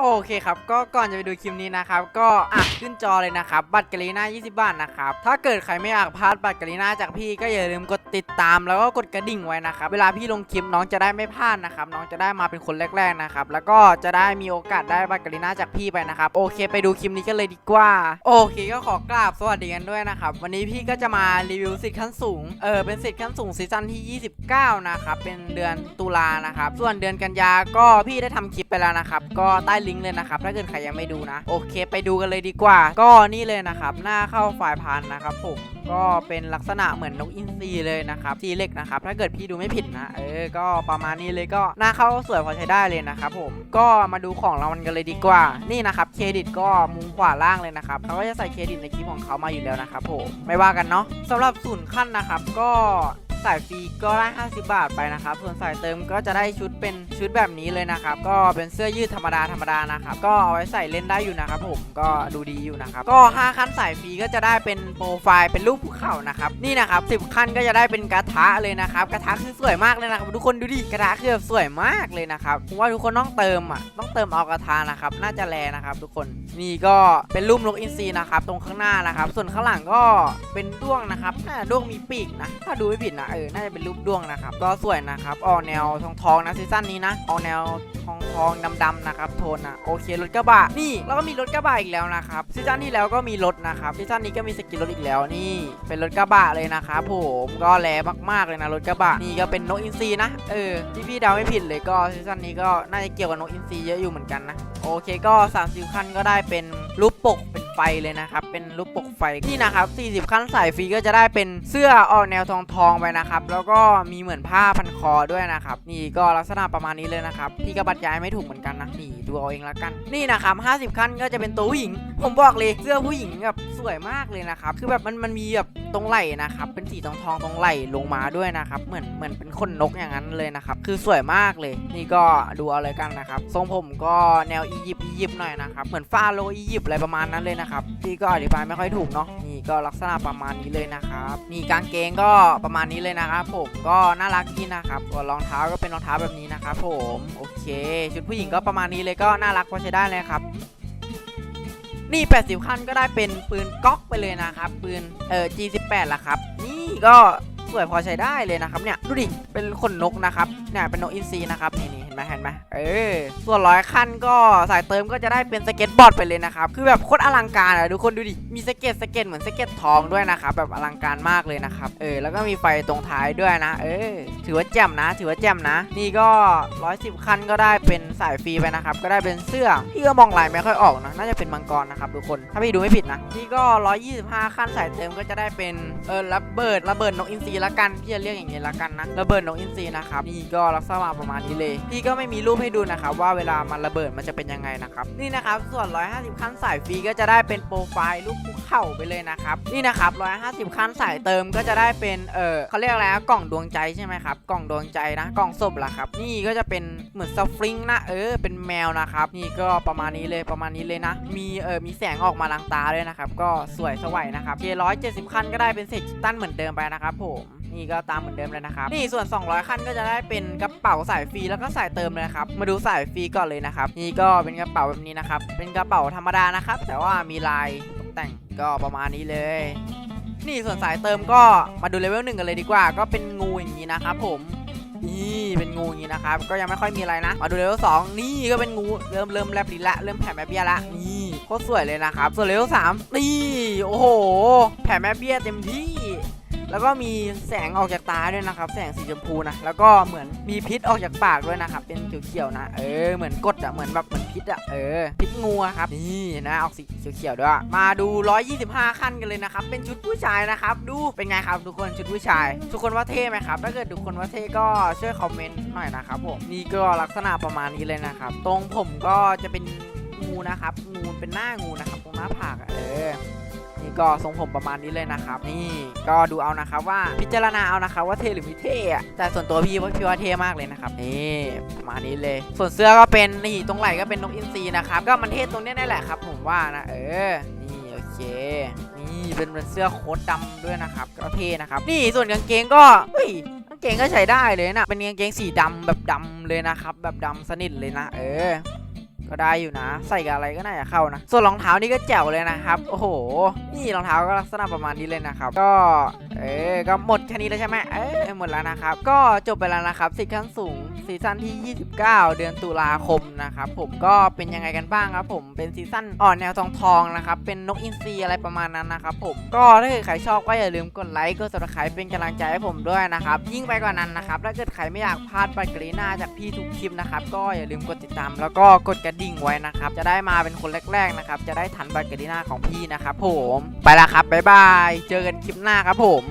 โอเคครับ ก็ก่อนจะไปดูคลิปนี้นะครับ ก็อะขึ้นจอเลยนะครับ บัตรกรีน่า 20 บาทนะครับ ถ้าเกิดใครไม่อยากพลาดบัตรกรีน่าจากพี่ก็อย่าลืมกดติดตาม แล้วก็กดกระดิ่งไว้นะครับ เวลาพี่ลงคลิปน้องจะได้ไม่พลาดนะครับ น้องจะได้มาเป็นคนแรกๆนะครับ แล้วก็จะได้มีโอกาสได้บัตรกรีน่าจากพี่ไปนะครับ โอเค ไปดูคลิปนี้กันเลยดีกว่า โอเค ก็ขอกราบสวัสดีกันด้วยนะครับ วันนี้พี่ก็จะมารีวิวสิทธิ์ขั้นสูง เออ เป็นสิทธิ์ขั้นสูงซีซั่นที่ 29 นะครับ เป็นเดือนตุลานะครับ ส่วนเดือนกันยาก็พี่ได้ทำคลิปไปแล้วนะครับ ก็ใต้ลิงก์เลยนะครับ ถ้าเกิดใครยังไม่ดูนะ โอเค ไปดูกันเลยดีกว่า ก็นี่เลยนะครับ หน้าเข้าฝ่ายพันนะครับผมก็เป็นลักษณะเหมือนนกอินทรีเลยนะครับสีเล็กนะครับ ถ้าเกิดพี่ดูไม่ผิดนะ เออ ก็ประมาณนี้เลยก็หน้าเข้าสวยพอใช้ได้เลยนะครับผม ก็มาดูของรางวัลกันเลยดีกว่า นี่นะครับ เครดิตก็มุมขวาล่างเลยนะครับเขาก็จะใส่เครดิตในคลิปของเขามาอยู่แล้วนะครับผม ไม่ว่ากันเนาะสำหรับศูนย์ขั้นนะครับ ก็ สายฟรีก็ได้ 50 บาทไปนะครับส่วนสายเติมก็จะได้ชุดเป็นชุดแบบนี้เลยนะครับก็เป็นเสื้อยืดธรรมดาธรรมดานะครับก็เอาไว้ใส่เล่นได้อยู่นะครับผมก็ดูดีอยู่นะครับก็ 5 ขั้นสายฟรีก็จะได้เป็นโปรไฟล์เป็นรูปภูเขานะครับนี่นะครับ10 ขั้นก็จะได้เป็นกระทะเลยนะครับกระทะคือสวยมากเลยนะครับทุกคนดูดิกระทะคือแบบสวยมากเลยนะครับผมว่าทุกคนต้องเติมอะต้องเติมเอากระทะนะครับน่าจะแลนะครับทุกคนนี่ก็เป็นรูปนกอินทรีนะครับตรงข้างหน้านะครับส่วนข้างหลังก็เป็นด้วงนะครับด้วงมีปีกนะถ้าดูไม่ผิดนะเออ น่าจะเป็นรูปดวงนะครับ ก็สวยนะครับ ออกแนวทองทองนะซีซั่นนี้นะ ออกแนวทองทองดำดำๆนะครับ โทนนะโอเค รถกระบะ นี่แล้วก็มีรถกระบะอีกแล้วนะครับ ซีซั่นที่แล้วก็มีรถนะครับ ซีซั่นนี้ก็มีสกินรถอีกแล้วนี่ เป็นรถกระบะเลยนะครับผม ก็แลมากๆเลยนะรถกระบะ นี่ก็เป็นนกอินทรีนะ เออ ที่พี่เดาไม่ผิดเลย ก็ซีซั่นนี้ก็น่าจะเกี่ยวกับนกอินทรีเยอะอยู่เหมือนกันนะ โอเค ก็30ขั้นก็ได้เป็นรูปปก ไฟเลยนะครับ เป็นรูปปกไฟนี่นะครับ 40 ขั้นสายฟรีก็จะได้เป็นเสื้อออกแนวทองทองไปนะครับ แล้วก็มีเหมือนผ้าพันคอด้วยนะครับ นี่ก็ลักษณะประมาณนี้เลยนะครับ พี่ก็บรรยายไม่ถูกเหมือนกันนะนี่ดูเอาเองละกัน นี่นะครับ 50 ขั้นก็จะเป็นตัวผู้หญิง ผมบอกเลยเสื้อผู้หญิงแบบสวยมากเลยนะครับ คือแบบมันมันมีแบบตรงไหล่นะครับ เป็นสีทองทองตรงไหล่ลงมาด้วยนะครับ เหมือนเหมือนเป็นขนนกอย่างนั้นเลยนะครับ คือสวยมากเลย นี่ก็ดูเอาเลยกันนะครับ ทรงผมก็แนวอียิปต์อียิปต์หน่อยนะครับ เหมือนฟาโรอียิปต์อะไรประมาณนั้นเลยนะครับพี่ก็อธิบายไม่ค่อยถูกเนาะนี่ก็ลักษณะประมาณนี้เลยนะครับนี่กางเกงก็ประมาณนี้เลยนะครับผมก็น่ารักดีนะครับรองเท้าก็เป็นรองเท้าแบบนี้นะครับผมโอเคชุดผู้หญิงก็ประมาณนี้เลยก็น่ารักพอใช้ได้เลยครับนี่ 80 ขั้นก็ได้เป็นปืนก๊อกไปเลยนะครับ ปืนเอ่อ G18 ละครับ นี่ก็สวยพอใช้ได้เลยนะครับเนี่ย ดูดิ เป็นขนนกนะครับ เนี่ย เป็นนกอินทรีนะครับ นี่ ไหมเห็นไหมเออ ส่วนร้อยขั้นก็สายเติมก็จะได้เป็นสเก็ตบอร์ดไปเลยนะครับ คือแบบโคตรอลังการอะทุกคนดูดิ มีสเก็ตสเก็ตเหมือนสเก็ตทองด้วยนะครับ แบบอลังการมากเลยนะครับ เออ แล้วก็มีไฟตรงท้ายด้วยนะ เออ ถือว่าแจ่มนะ ถือว่าแจ่มนะ นี่ก็ 110 ขั้นก็ได้เป็นสายฟรีไปนะครับ ก็ได้เป็นเสื้อ พี่ก็มองลายไม่ค่อยออกนะ น่าจะเป็นมังกรนะครับทุกคน ถ้าพี่ดูไม่ผิดนะ นี่ก็ 125 ขั้นสายเติมก็จะได้เป็น เออ ระเบิด ระเบิดนกอินทรีละกัน พี่จะเรียกอย่างนี้ละกันนะ ระเบิดนกอินทรีนะครับ นี่ก็ลักษณะประมาณนี้เลยพี่ก็ไม่มีรูปให้ดูนะครับว่าเวลามันระเบิดมันจะเป็นยังไงนะครับนี่นะครับส่วน 150 ขั้นสายฟรีก็จะได้เป็นโปรไฟล์รูปภูเขาไปเลยนะครับนี่นะครับ 150 ขั้นสายเติมก็จะได้เป็นเออเขาเรียกอะไรนะกล่องดวงใจใช่ไหมครับกล่องดวงใจนะกล่องศพละครับนี่ก็จะเป็นเหมือนสฟริงนะเออเป็นแมวนะครับนี่ก็ประมาณนี้เลยประมาณนี้เลยนะ มีเออมีแสงออกมาลังตาด้วยนะครับก็สวยสวยนะครับเค170ขั้นก็ได้เป็นเศษตตันเหมือนเดิมไปนะครับผม นี่ก็ตามเหมือนเดิมเลยนะครับ นี่ส่วน 200 ขั้นก็จะได้เป็นกระเป๋าสายฟรีแล้วก็สายเติมเลยนะครับ มาดูสายฟรีก่อนเลยนะครับ นี่ก็เป็นกระเป๋าแบบนี้นะครับ เป็นกระเป๋าธรรมดานะครับ แต่ว่ามีลายตกแต่งก็ประมาณนี้เลย นี่ส่วนสายเติมก็มาดูเลเวลหนึ่งกันเลยดีกว่า ก็เป็นงูอย่างนี้นะครับผมนี่เป็นงูอย่างนี้นะครับ ก็ยังไม่ค่อยมีอะไรนะ มาดูเลเวลสองนี่ก็เป็นงูเริ่มเริ่มแลบลิ้นละเริ่มแผ่แม่เบี้ยละนี่โคตรสวยเลยนะครับ ส่วนเลเวลสามนี่โอ้โห แผ่แม่เบี้ยเต็มที่ แล้วก็มีแสงออกจากตาด้วยนะครับ แสงสีชมพูนะแล้วก็เหมือนมีพิษออกจากปากด้วยนะครับ เป็นเขียวๆนะเออเหมือนกดอะเหมือนแบบเหมือนพิษอะเออพิษงูอะครับนี่นะออกสีเขียวๆด้วยมาดู 125 ขั้นกันเลยนะครับ เป็นชุดผู้ชายนะครับ ดูเป็นไงครับทุกคนชุดผู้ชาย ทุกคนว่าเท่ไหมครับถ้าเกิดทุกคนว่าเท่ก็ช่วยคอมเมนต์หน่อยนะครับผมนี่ก็ลักษณะประมาณนี้เลยนะครับ ตรงผมก็จะเป็นงูนะครับงูเป็นหน้างูนะครับตรงหน้าผากอะเออ นี่ก็ทรงผมประมาณนี้เลยนะครับ นี่ก็ดูเอานะครับว่าพิจารณาเอานะครับว่าเทหรือไม่เท่ะแต่ส่วนตัวพี่ว่าพี่ว่าเทมากเลยนะครับนี่ประมาณนี้เลย ส่วนเสื้อก็เป็นนี่ตรงไหล่ก็เป็นนกอินทรีนะครับก็มันเทตรงนี้นั่นแหละครับ ผมว่านะเออนี่โอเคนี่เป็นเป็นเสื้อโค้ทดำด้วยนะครับก็เทนะครับ นี่ส่วนกางเกงก็เฮ้ยกางเกงก็ใช้ได้เลยนะ เป็นกางเกงสีดำแบบดำเลยนะครับ แบบดำสนิทเลยนะ เออ ก็ได้อยู่นะ ใส่กับอะไรก็น่าจะเข้านะ ส่วนรองเท้านี่ก็แจ๋วเลยนะครับ โอ้โห นี่รองเท้าก็ลักษณะประมาณนี้เลยนะครับ ก็ เออ ก็หมดแค่นี้แล้วใช่ไหมเออหมดแล้วนะครับ ก็จบไปแล้วนะครับสิขั้นสูงซีซั่นที่ 29 เดือนตุลาคมนะครับผมก็เป็นยังไงกันบ้างครับผมเป็นซีซั่นอ่อนแนวทองทองนะครับเป็นนกอินทรีอะไรประมาณนั้นนะครับผมก็ถ้าเกิดใครชอบก็อย่าลืมกดไลค์กด subscribe เป็นกำลังใจให้ผมด้วยนะครับยิ่งไปกว่านั้นนะครับถ้าเกิดใครไม่อยากพลาดบัตรกรีน่าจากพี่ทุกคลิปนะครับก็อย่าลืมกดติดตาม แล้วก็กดกระดิ่งไว้นะครับจะได้มาเป็นคนแรกๆนะครับจะได้ทันบัตรกรีน่าของพี่นะครับผมไปละครับบ๊ายบายเจอกันคลิปหน้าครับผม